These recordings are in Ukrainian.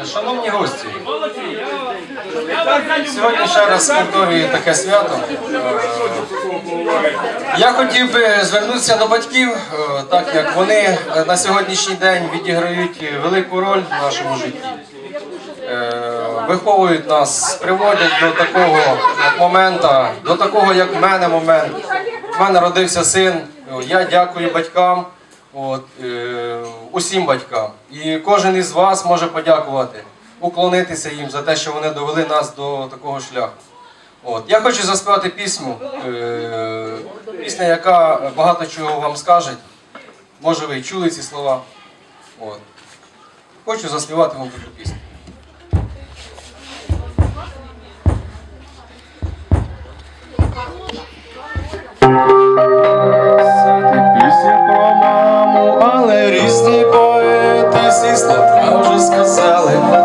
Е, шановні гості, сьогодні ще раз повторюю таке свято. Е, я хотів би звернутися до батьків, е, так як вони на сьогоднішній день відіграють велику роль в нашому житті, виховують нас, приводять до такого моменту, до такого, як в мене момент. В мене родився син. Я дякую батькам от, е, усім батькам. І кожен із вас може подякувати, уклонитися їм за те, що вони довели нас до такого шляху. От. Я хочу заспівати пісню, е, пісня, яка багато чого вам скаже. Може, ви чули ці слова. От. Хочу заспівати вам таку пісню. сказали.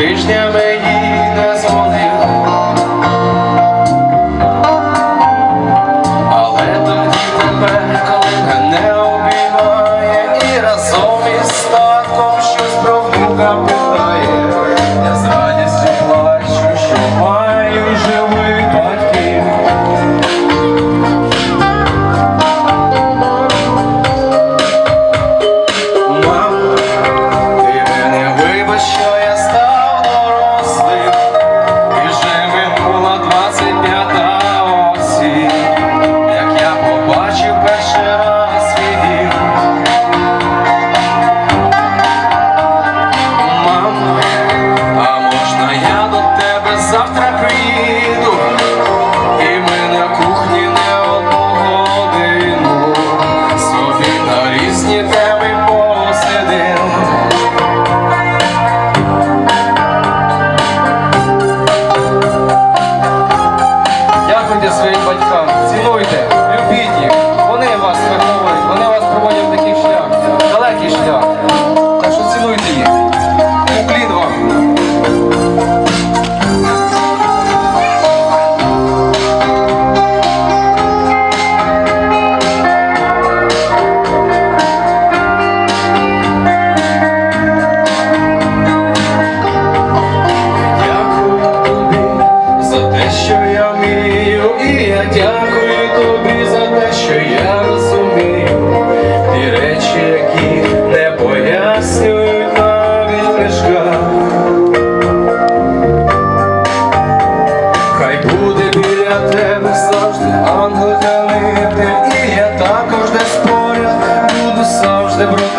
Krishna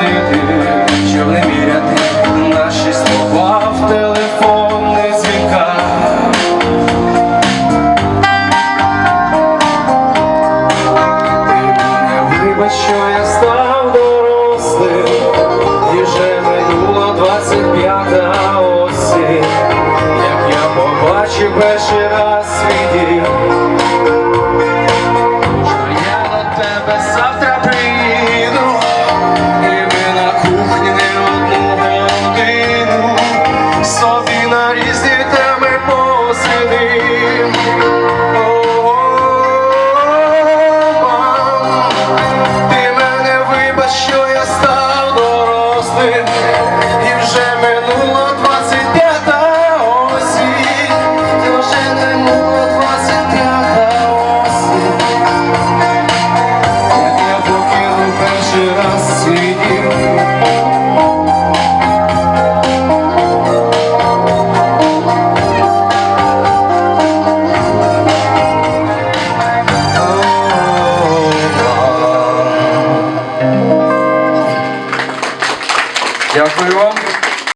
they you.